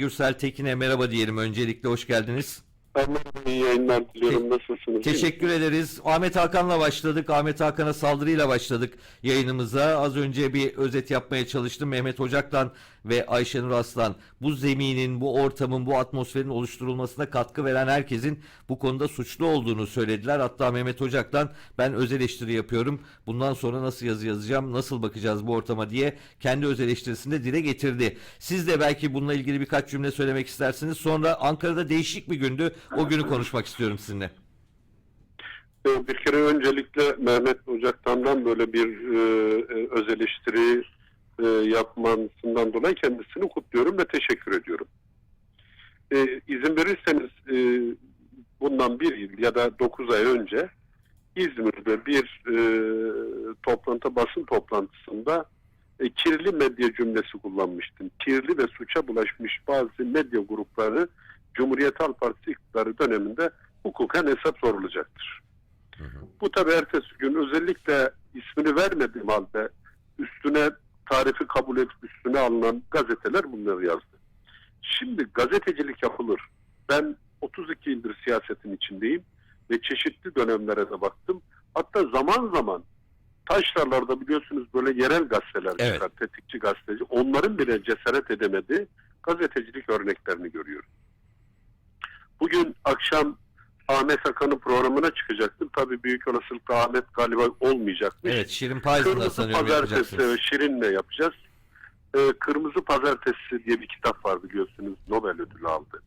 Gürsel Tekin'e merhaba diyelim. Öncelikle hoş geldiniz. Ben de iyi yayınlar diliyorum. Nasılsınız? Teşekkür ederiz. Ahmet Hakan'la başladık. Ahmet Hakan'a saldırıyla başladık yayınımıza. Az önce bir özet yapmaya çalıştım. Mehmet Ocak'tan ve Ayşenur Aslan bu zeminin, bu ortamın, bu atmosferin oluşturulmasına katkı veren herkesin bu konuda suçlu olduğunu söylediler. Hatta Mehmet Ocak'tan ben öz eleştiri yapıyorum. Bundan sonra nasıl yazı yazacağım, nasıl bakacağız bu ortama diye kendi öz eleştirisinde dile getirdi. Siz de belki bununla ilgili birkaç cümle söylemek istersiniz. Sonra Ankara'da değişik bir gündü. O günü konuşmak istiyorum sizinle. Bir kere öncelikle Mehmet Ocaktan'dan böyle bir e, e, öz eleştiri e, yapmasından dolayı kendisini kutluyorum ve teşekkür ediyorum. E, izin verirseniz e, bundan bir yıl ya da dokuz ay önce İzmir'de bir e, toplantı basın toplantısında e, kirli medya cümlesi kullanmıştım. Kirli ve suça bulaşmış bazı medya grupları Cumhuriyet Halk Partisi iktidarı döneminde hukuken hesap sorulacaktır. Bu tabi ertesi gün özellikle ismini vermediğim halde üstüne tarifi kabul edip üstüne alınan gazeteler bunları yazdı. Şimdi gazetecilik yapılır. Ben 32 yıldır siyasetin içindeyim ve çeşitli dönemlere de baktım. Hatta zaman zaman taşralarda biliyorsunuz böyle yerel gazeteler Evet. çıkar, tetikçi gazeteci. Onların bile cesaret edemediği gazetecilik örneklerini görüyorum. Bugün akşam Ahmet Hakan'ın programına çıkacaktım. Tabii büyük olasılıkla Ahmet galiba olmayacakmış. Evet Şirin Kırmızı sanıyorum Pazartesi yapacaksınız. ve Şirin'le yapacağız. Ee, Kırmızı Pazartesi diye bir kitap var biliyorsunuz. Nobel ödülü aldı.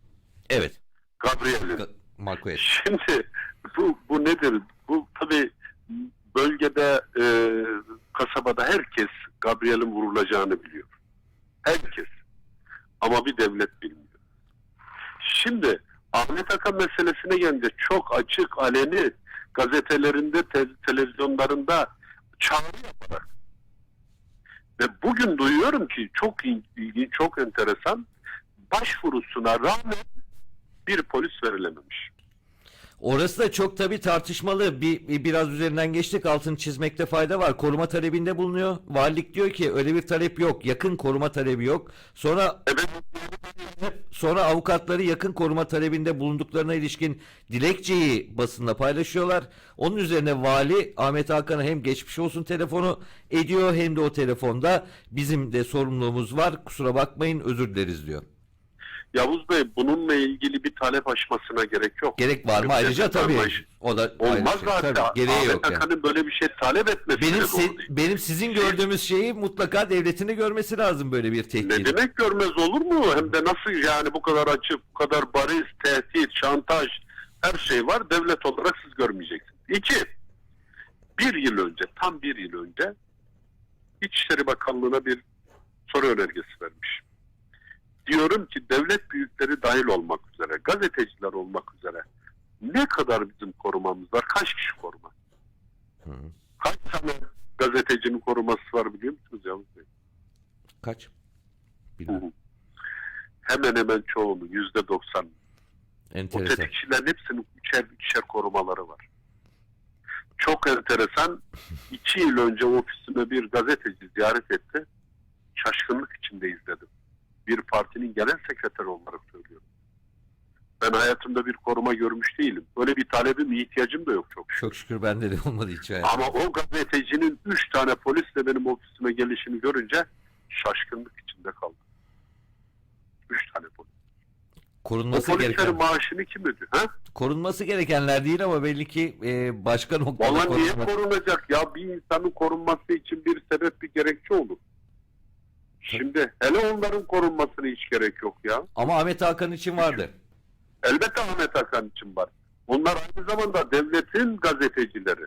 Evet. Gabriel'in. Ga- Marquez. Şimdi bu, bu nedir? Bu tabii bölgede e, kasabada herkes Gabriel'in vurulacağını biliyor. Herkes. Ama bir devlet bilmiyor. Şimdi Ahmet Hakan meselesine gelince çok açık, aleni gazetelerinde, te- televizyonlarında çağrı yaparak ve bugün duyuyorum ki çok il- ilginç, çok enteresan başvurusuna rağmen bir polis verilememiş. Orası da çok tabii tartışmalı. Bir, bir- biraz üzerinden geçtik. Altını çizmekte fayda var. Koruma talebinde bulunuyor. Valilik diyor ki öyle bir talep yok. Yakın koruma talebi yok. Sonra sonra avukatları yakın koruma talebinde bulunduklarına ilişkin dilekçeyi basında paylaşıyorlar. Onun üzerine vali Ahmet Hakan'a hem geçmiş olsun telefonu ediyor hem de o telefonda bizim de sorumluluğumuz var. Kusura bakmayın özür dileriz diyor. Yavuz Bey bununla ilgili bir talep aşmasına gerek yok. Gerek var mı? Ayrıca tabii. O da Olmaz şey. zaten. Tabii, gereği Ahmet yok yani. Böyle bir şey talep etmesi Benim değil. benim sizin gördüğümüz şeyi mutlaka devletini görmesi lazım böyle bir Ne tehdit. demek görmez olur mu? Hem de nasıl yani bu kadar açık, bu kadar bariz, tehdit, şantaj her şey var. Devlet olarak siz görmeyeceksiniz. İki, bir yıl önce, tam bir yıl önce İçişleri Bakanlığı'na bir soru önergesi vermiş. Diyorum ki devlet büyükleri dahil olmak üzere, gazeteciler olmak üzere ne kadar bizim korumamız var? Kaç kişi koruma? Hı. Kaç tane gazetecinin koruması var biliyor musunuz Yavuz Bey? Kaç? Hı. Hemen hemen çoğunu, yüzde doksan. O Enteresan. tetikçilerin hepsinin üçer üçer korumaları var. Çok enteresan. İki yıl önce ofisime bir gazeteci ziyaret etti. Şaşkınlık içinde izledim. Bir partinin genel sekreteri olarak söylüyorum. Ben görmüş değilim. Böyle bir talebim, ihtiyacım da yok çok şükür. Çok şükür bende de olmadı hiç hayatım. Ama o gazetecinin üç tane polisle benim ofisime gelişini görünce şaşkınlık içinde kaldım. Üç tane polis. O Korunması polislerin gereken maaşını kim ödüyor? Ha? korunması gerekenler değil ama belli ki e, başka noktada Valla niye korunma- korunacak? Ya bir insanın korunması için bir sebep bir gerekçe olur. Şimdi hele onların korunmasına hiç gerek yok ya. Ama Ahmet Hakan için vardı. Elbette Ahmet Hakan için var. Onlar aynı zamanda devletin gazetecileri.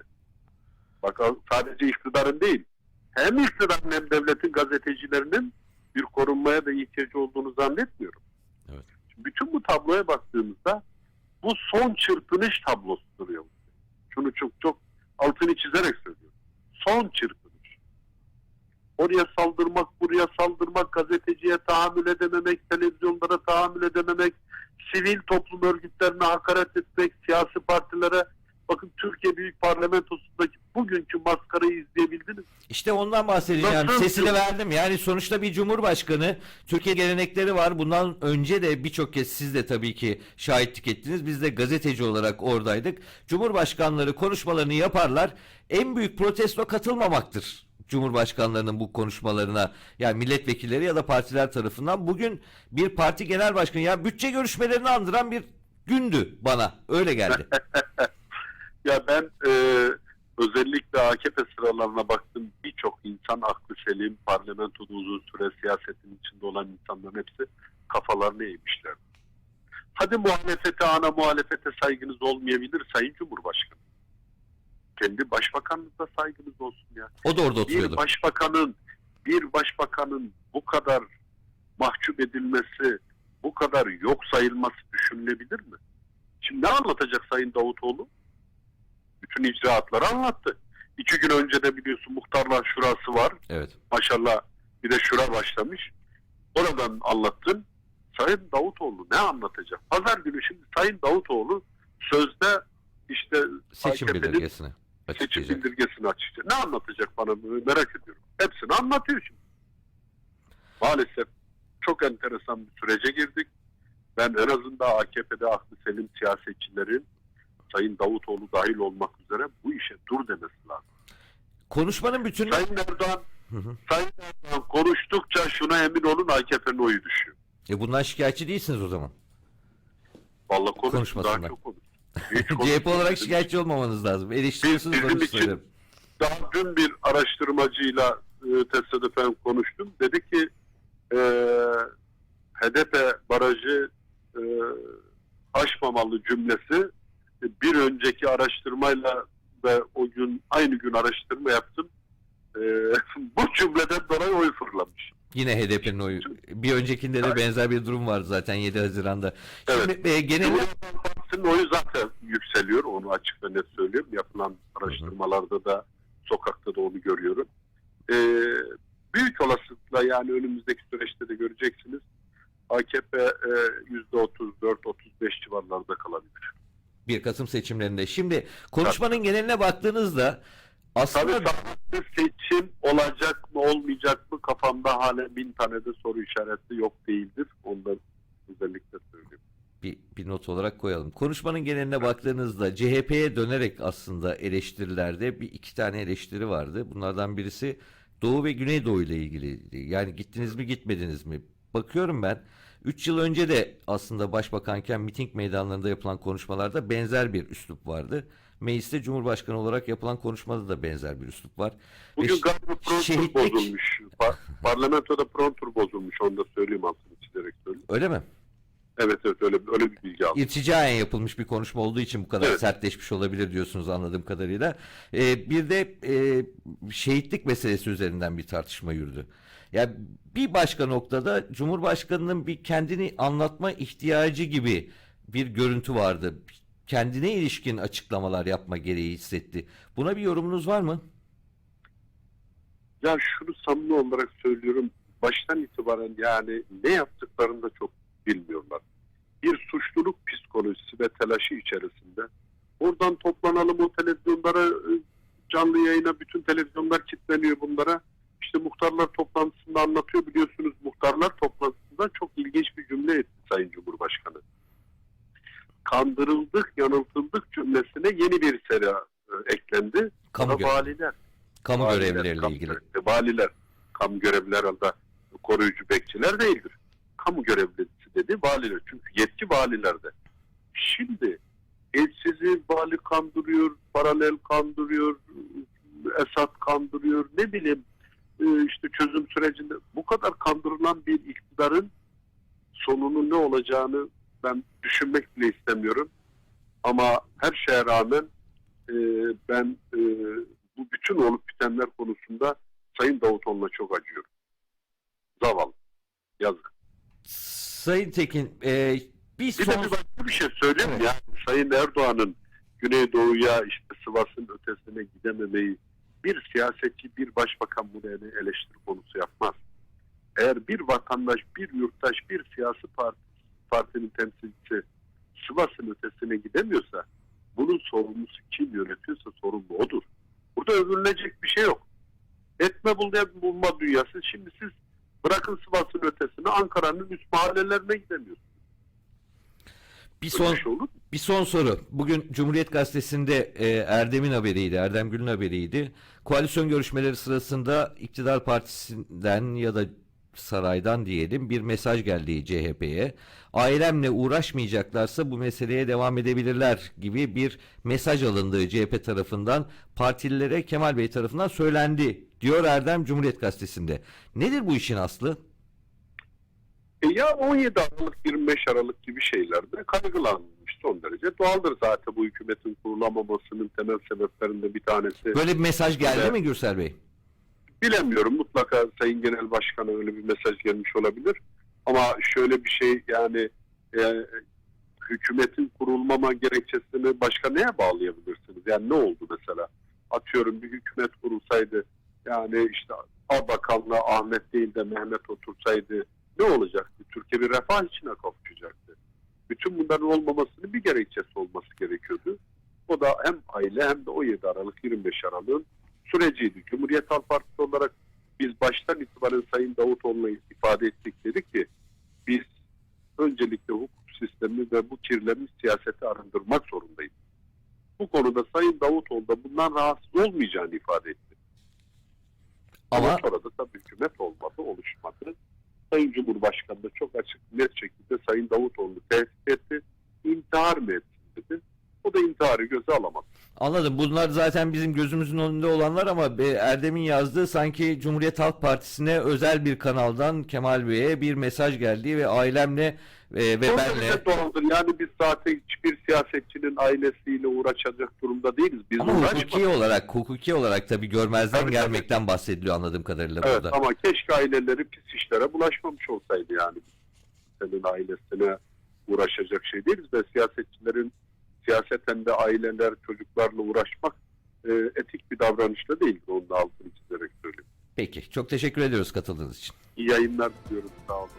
Bak sadece iktidarın değil. Hem iktidarın hem devletin gazetecilerinin bir korunmaya da ihtiyacı olduğunu zannetmiyorum. Evet. Şimdi bütün bu tabloya baktığımızda bu son çırpınış tablosudur ya. Şunu çok çok altını çizerek söylüyorum. Son çırpınış. Oraya saldırmak, buraya saldırmak, gazeteciye tahammül edememek, televizyonlara tahammül edememek, sivil toplum örgütlerine hakaret etmek, siyasi partilere bakın Türkiye Büyük Parlamentosu'ndaki bugünkü maskarayı izleyebildiniz. İşte ondan bahsedeceğim. Nasıl? Sesini verdim. Yani sonuçta bir cumhurbaşkanı Türkiye gelenekleri var. Bundan önce de birçok kez siz de tabii ki şahitlik ettiniz. Biz de gazeteci olarak oradaydık. Cumhurbaşkanları konuşmalarını yaparlar. En büyük protesto katılmamaktır. Cumhurbaşkanlarının bu konuşmalarına yani milletvekilleri ya da partiler tarafından bugün bir parti genel başkanı ya bütçe görüşmelerini andıran bir gündü bana öyle geldi. Ya ben e, özellikle AKP sıralarına baktım birçok insan aklı selim parlamentoda uzun süre siyasetin içinde olan insanların hepsi kafalarını eğmişler. Hadi muhalefete ana muhalefete saygınız olmayabilir Sayın Cumhurbaşkanı. Kendi başbakanınıza saygınız olsun ya. O da orada Bir oturuyordu. başbakanın bir başbakanın bu kadar mahcup edilmesi, bu kadar yok sayılması düşünülebilir mi? Şimdi ne anlatacak Sayın Davutoğlu? Bütün icraatları anlattı. İki gün önce de biliyorsun muhtarlar şurası var. Evet. Maşallah bir de şura başlamış. Oradan anlattın. Sayın Davutoğlu ne anlatacak? Pazar günü şimdi Sayın Davutoğlu sözde işte Seçim AKP'nin bildirgesini seçim açıklayacak. bildirgesini açacak. Ne anlatacak bana merak ediyorum. Hepsini anlatıyor şimdi. Maalesef çok enteresan bir sürece girdik. Ben en azından AKP'de aklı selim siyasetçilerin Sayın Davutoğlu dahil olmak üzere bu işe dur demesi lazım. Konuşmanın bütünü Sayın Erdoğan, Hı hı. Sayın Erdoğan konuştukça şuna emin olun AKP'nin oyu düşüyor. E bundan şikayetçi değilsiniz o zaman. Vallahi konuştu daha çok. CHP olarak şikayetçi olmamanız lazım. Eleştiriyorsunuz Bizim onun için söylüyorum. Daha dün bir araştırmacıyla e, tesadüfen konuştum. Dedi ki e, HDP barajı e, aşmamalı cümlesi e, bir önceki araştırmayla ve o gün aynı gün araştırma yaptım. E, bu cümleden dolayı oy fırlamış. Yine HDP'nin oyu. Bir öncekinde de benzer bir durum vardı zaten 7 Haziran'da. Şimdi e, genel oyu zaten yükseliyor. Onu açık ve net söylüyorum. Yapılan araştırmalarda da sokakta da onu görüyorum. Ee, büyük olasılıkla yani önümüzdeki süreçte de göreceksiniz. AKP e, %34-35 civarlarda kalabilir. 1 Kasım seçimlerinde. Şimdi konuşmanın geneline baktığınızda Tabii aslında sağlıklı seçim olacak mı olmayacak mı kafamda hala bin tane de soru işareti yok değildir. Bir, not olarak koyalım. Konuşmanın geneline baktığınızda CHP'ye dönerek aslında eleştirilerde bir iki tane eleştiri vardı. Bunlardan birisi Doğu ve Güneydoğu ile ilgili. Yani gittiniz mi gitmediniz mi? Bakıyorum ben 3 yıl önce de aslında başbakanken miting meydanlarında yapılan konuşmalarda benzer bir üslup vardı. Mecliste Cumhurbaşkanı olarak yapılan konuşmada da benzer bir üslup var. Bugün Ve galiba prontur şehitlik- bozulmuş. Par- parlamentoda prontur bozulmuş. Onu da söyleyeyim altını çizerek söyleyeyim. Öyle mi? Evet evet öyle, öyle bir bilgi aldım. İrticaen yapılmış bir konuşma olduğu için bu kadar Evet. sertleşmiş olabilir diyorsunuz anladığım kadarıyla. Ee, bir de e, şehitlik meselesi üzerinden bir tartışma yürüdü. Ya bir başka noktada Cumhurbaşkanı'nın bir kendini anlatma ihtiyacı gibi bir görüntü vardı. Kendine ilişkin açıklamalar yapma gereği hissetti. Buna bir yorumunuz var mı? Ya şunu samimi olarak söylüyorum. Baştan itibaren yani ne yaptıklarını da çok bilmiyorlar. Bir suçluluk psikolojisi ve telaşı içerisinde. Oradan toplanalım o televizyonlara e, canlı yayına bütün televizyonlar kilitleniyor bunlara. İşte muhtarlar toplantısında anlatıyor biliyorsunuz muhtarlar toplantısında çok ilginç bir cümle etti Sayın Cumhurbaşkanı. Kandırıldık, yanıltıldık cümlesine yeni bir sera e, eklendi. Kamu, O da gö- valiler. kamu Valiler, görevlileriyle kamu ilgili. Valiler, kamu görevliler arada koruyucu bekçiler değildir. Kamu görevlisi dedi valiler. Çünkü yetki valilerde. Şimdi e, sizi vali kandırıyor, paralel kandırıyor, Esat kandırıyor, ne bileyim e, işte çözüm sürecinde bu kadar kandırılan bir iktidarın sonunun ne olacağını ben düşünmek bile istemiyorum. Ama her şeye rağmen e, ben e, bu bütün olup bitenler konusunda Sayın Davutoğlu'na çok acıyorum. Zavallı. Yazık. Sayın Tekin e, bir Bir son... de bir başka bir şey söyleyeyim? Evet. Yani Sayın Erdoğan'ın Güneydoğu'ya işte Sivas'ın ötesine gidememeyi bir siyasetçi, bir başbakan bunu ele- eleştiri konusu yapmaz. Eğer bir vatandaş, bir yurttaş, bir siyasi parti, partinin temsilcisi Sivas'ın ötesine gidemiyorsa bunun sorumlusu kim yönetiyorsa sorumlu odur. Burada övünülecek bir şey yok. Etme bulma, bulma dünyası. Şimdi siz bırakın Sivas'ın ötesine Ankara'nın üst mahallelerine gidemiyorsunuz. Bir son şey bir son soru. Bugün Cumhuriyet Gazetesi'nde e, Erdem'in haberiydi, Erdem Gül'ün haberiydi. Koalisyon görüşmeleri sırasında iktidar partisinden ya da saraydan diyelim bir mesaj geldi CHP'ye. Ailemle uğraşmayacaklarsa bu meseleye devam edebilirler gibi bir mesaj alındığı CHP tarafından partililere Kemal Bey tarafından söylendi diyor Erdem Cumhuriyet Gazetesi'nde. Nedir bu işin aslı? E ya 17 Aralık 25 Aralık gibi şeylerde kaygılanmış son derece. Doğaldır zaten bu hükümetin kurulamamasının temel sebeplerinden bir tanesi. Böyle bir mesaj geldi Evet. mi Gürsel Bey? Bilemiyorum mutlaka Sayın Genel Başkan'a öyle bir mesaj gelmiş olabilir. Ama şöyle bir şey yani e, hükümetin kurulmama gerekçesini başka neye bağlayabilirsiniz? Yani ne oldu mesela? Atıyorum bir hükümet kurulsaydı yani işte A Bakanlığı Ahmet değil de Mehmet otursaydı ne olacaktı? Türkiye bir refah içine kavuşacaktı. Bütün bunların olmamasının bir gerekçesi olması gerekiyordu. O da hem aile hem de 17 Aralık 25 Aralık'ın süreciydi. Cumhuriyet Halk Partisi olarak biz baştan itibaren Sayın Davutoğlu'na ifade ettik dedik ki biz öncelikle hukuk sistemini ve bu kirlerini siyasete arındırmak zorundayız. Bu konuda Sayın Davutoğlu da bundan rahatsız olmayacağını ifade etti. Ama, sonra da tabii hükümet olmadı, oluşmadı. Sayın Cumhurbaşkanı da çok açık net şekilde Sayın Davutoğlu'nu tehdit etti. İntihar mı dedi. O da intiharı göze alamadı. Anladım. Bunlar zaten bizim gözümüzün önünde olanlar ama Erdem'in yazdığı sanki Cumhuriyet Halk Partisi'ne özel bir kanaldan Kemal Bey'e bir mesaj geldi ve ailemle e, ve Son benle doğaldır. Yani biz zaten hiçbir siyasetçinin ailesiyle uğraşacak durumda değiliz. Biz ama uğraşmadık. hukuki olarak hukuki olarak tabii görmezden Tabii, gelmekten bahsediliyor anladığım kadarıyla Evet burada. ama keşke aileleri pis işlere bulaşmamış olsaydı yani. Senin ailesine uğraşacak şey değiliz ve siyasetçilerin siyaseten de aileler çocuklarla uğraşmak e, etik bir davranışla değil. Onun da altını çizerek söylüyorum. Peki. Çok teşekkür ediyoruz katıldığınız için. İyi yayınlar diliyorum. Sağ olun.